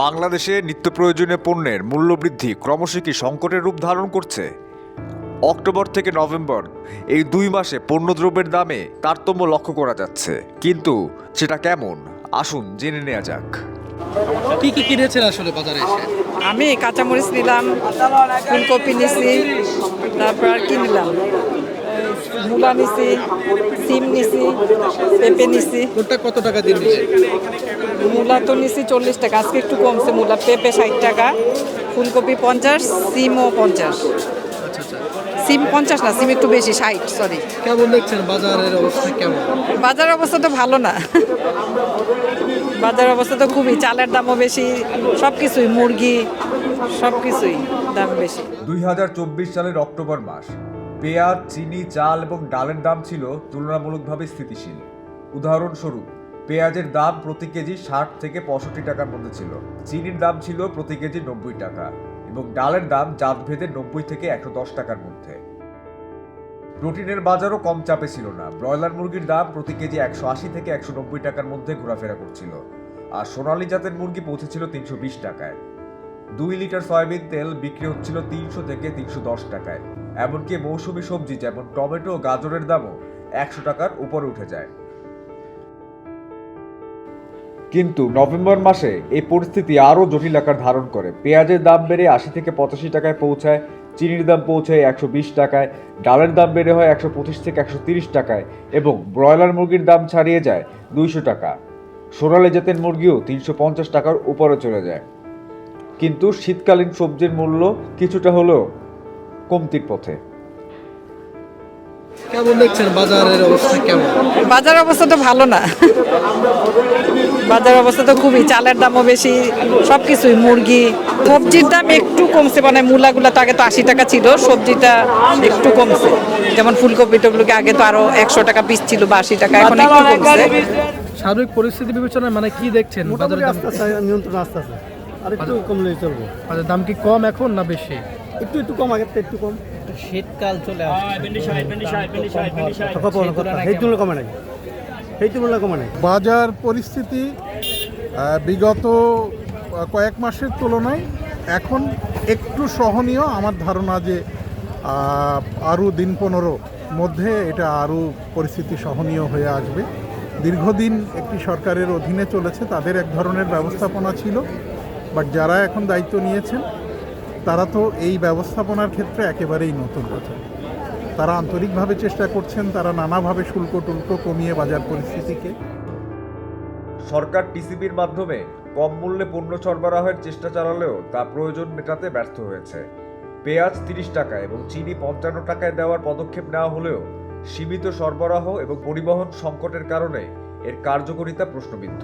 বাংলাদেশে নিত্য প্রয়োজনীয় পণ্যের মূল্যবৃদ্ধি ক্রমশ কি সংকটের রূপ ধারণ করছে? অক্টোবর থেকে নভেম্বর এই দুই মাসে পণ্যদ্রব্যের দামে তারতম্য লক্ষ্য করা যাচ্ছে। কিন্তু সেটা কেমন? আসুন জেনে নেওয়া যাক। কি কি কিনেছেন আসলে বাজারে এসে? আমি কাঁচামরিচ নিলাম ফুলকপি নিছি তারপর আর কি নিলাম? মূলা নিছি সিম নিছি পেঁপে নিছি। কোনটা কত টাকা দিয়ে মূলা তো নিছি চল্লিশ টাকা আজকে একটু কমছে মূলা। পেঁপে ষাট টাকা ফুলকপি পঞ্চাশ সিমও পঞ্চাশ। সিম পঞ্চাশ না সিম একটু বেশি ষাট সরি কেমন দেখছেন? বাজারের অবস্থা কেমন? বাজার অবস্থা তো ভালো না। বাজার অবস্থা তো খুবই চালের দামও বেশি সব কিছুই মুরগি সব কিছুই দাম বেশি। দুই হাজার চব্বিশ সালের অক্টোবর মাস পেঁয়াজ চিনি চাল এবং ডালের দাম ছিল তুলনামূলকভাবে স্থিতিশীল। উদাহরণস্বরূপ পেঁয়াজের দাম প্রতি কেজি ষাট থেকে পঁয়ষট্টি টাকার মধ্যে ছিল। চিনির দাম ছিল প্রতি কেজি নব্বই টাকা এবং ডালের দাম জাত ভেদে নব্বই থেকে একশো দশ টাকার মধ্যে। প্রোটিনের বাজারও কম চাপে ছিল না। ব্রয়লার মুরগির দাম প্রতি কেজি একশো আশি থেকে একশো নব্বই টাকার মধ্যে ঘোরাফেরা করছিল। আর সোনালী জাতের মুরগি পৌঁছেছিল তিনশো বিশ টাকায়। দুই লিটার সয়াবিন তেল বিক্রি হচ্ছিল তিনশো থেকে তিনশো দশ টাকায়। এমনকি মৌসুমী সবজি যেমন টমেটো ও গাজরের দামও একশো টাকার উপরে উঠে যায়। কিন্তু নভেম্বর মাসে এই পরিস্থিতি আরও জটিল আকার ধারণ করে। পেঁয়াজের দাম বেড়ে আশি থেকে পঁচাশি টাকায় পৌঁছায়, চিনির দাম পৌঁছায় একশো বিশ টাকায়, ডালের দাম বেড়ে হয় একশো পঁচিশ থেকে একশো তিরিশ টাকায় এবং ব্রয়লার মুরগির দাম ছাড়িয়ে যায় দুইশো টাকা। সোনালে জাতের মুরগিও তিনশো পঞ্চাশ টাকার উপরে চলে যায়। কিন্তু শীতকালীন সবজির মূল্য কিছুটা হলেও কমতির পথে। কেমন দেখছেন? বাজারের অবস্থা কেমন? বাজার অবস্থা তো ভালো না। বাজার অবস্থা তো খুবই চালের দামও বেশি সব কিছুই মুরগি। সবজির দাম একটু কমছে মানে মূলাগুলো তো আগে তো আশি টাকা ছিল সবজিটা একটু কমছে। যেমন ফুলকপি টুকলুকে আগে তো আরও একশো টাকা পিস ছিল বা আশি টাকা এখন একটু কমছে। সার্বিক পরিস্থিতি বিবেচনায় মানে কি দেখছেন? বাজারের দাম নিয়ন্ত্রণ আস্তে আস্তে। আর একটু কমলেই চলবো। বাজারের দাম কি কম এখন না বেশি? একটু একটু কম আগের থেকে একটু কম। শীতকাল চলে আসছে। বাজার পরিস্থিতি বিগত কয়েক মাসের তুলনায় এখন একটু সহনীয়। আমার ধারণা যে আরও দিন পনেরো মধ্যে এটা আরও পরিস্থিতি সহনীয় হয়ে আসবে। দীর্ঘদিন একটি সরকারের অধীনে চলেছে তাদের এক ধরনের ব্যবস্থাপনা ছিল। বাট যারা এখন দায়িত্ব নিয়েছেন তারা তো এই ব্যবস্থাপনার ক্ষেত্রে একেবারেই নতুন কথা। তারা আন্তরিকভাবে চেষ্টা করছেন, তারা নানাভাবে শুল্ক টুল্ক কমিয়ে বাজার পরিস্থিতিকে। সরকার টিসিবির মাধ্যমে কম মূল্যে পণ্য সরবরাহের চেষ্টা চালালেও তা প্রয়োজন মেটাতে ব্যর্থ হয়েছে। পেঁয়াজ তিরিশ টাকা এবং চিনি পঞ্চান্ন টাকায় দেওয়ার পদক্ষেপ নেওয়া হলেও সীমিত সরবরাহ এবং পরিবহন সংকটের কারণে এর কার্যকারিতা প্রশ্নবিদ্ধ।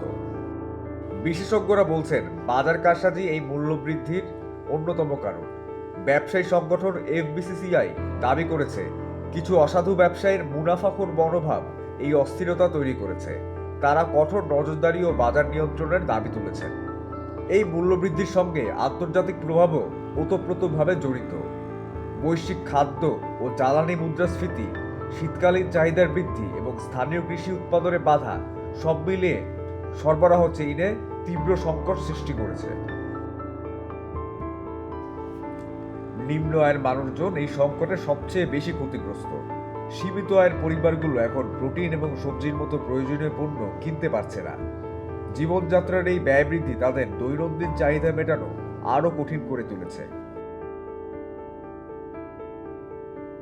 বিশেষজ্ঞরা বলছেন, বাজার কারসাজি এই মূল্য বৃদ্ধির অন্যতম কারণ। ব্যবসায়ী সংগঠন এফবিসিসিআই দাবি করেছে, কিছু অসাধু ব্যবসায়ীর মুনাফাখোর মনোভাব এই অস্থিরতা তৈরি করেছে। তারা কঠোর নজরদারি ও বাজার নিয়ন্ত্রণের দাবি তুলেছেন। এই মূল্যবৃদ্ধির সঙ্গে আন্তর্জাতিক প্রভাবও ওতপ্রোতভাবে জড়িত। বৈশ্বিক খাদ্য ও জ্বালানি মুদ্রাস্ফীতি, শীতকালীন চাহিদার বৃদ্ধি এবং স্থানীয় কৃষি উৎপাদনে বাধা সব মিলিয়ে সরবরাহ চেইনে তীব্র সংকট সৃষ্টি করেছে। নিম্ন আয়ের মানুষজন এই সংকটে সবচেয়ে বেশি ক্ষতিগ্রস্ত। সীমিত আয়ের পরিবারগুলো এখন প্রোটিন এবং সবজির মতো প্রয়োজনীয় পণ্য কিনতে পারছে না। জীবনযাত্রার এই ব্যয় বৃদ্ধি তাদের দৈনন্দিন চাহিদা মেটানো আরও কঠিন করে তুলেছে।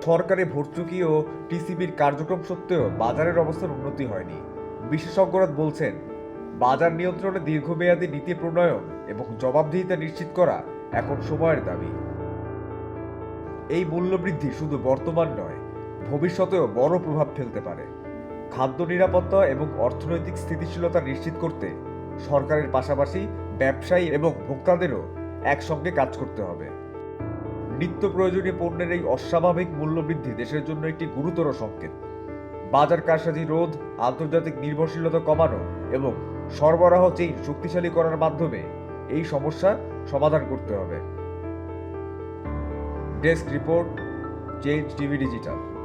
সরকারি ভর্তুকি ও টিসিবির কার্যক্রম সত্ত্বেও বাজারের অবস্থার উন্নতি হয়নি। বিশেষজ্ঞরা বলছেন, বাজার নিয়ন্ত্রণে দীর্ঘমেয়াদী নীতি প্রণয়ন এবং জবাবদিহিতা নিশ্চিত করা এখন সময়ের দাবি। এই মূল্যবৃদ্ধি শুধু বর্তমান নয়, ভবিষ্যতেও বড় প্রভাব ফেলতে পারে। খাদ্য নিরাপত্তা এবং অর্থনৈতিক স্থিতিশীলতা নিশ্চিত করতে সরকারের পাশাপাশি ব্যবসায়ী এবং ভোক্তাদেরও একসঙ্গে কাজ করতে হবে। নিত্য প্রয়োজনীয় পণ্যের এই অস্বাভাবিক মূল্যবৃদ্ধি দেশের জন্য একটি গুরুতর সংকেত। বাজার কারসাজি রোধ, আন্তর্জাতিক নির্ভরশীলতা কমানো এবং সরবরাহ চেইন শক্তিশালী করার মাধ্যমে এই সমস্যা সমাধান করতে হবে। Desk report change TV digital.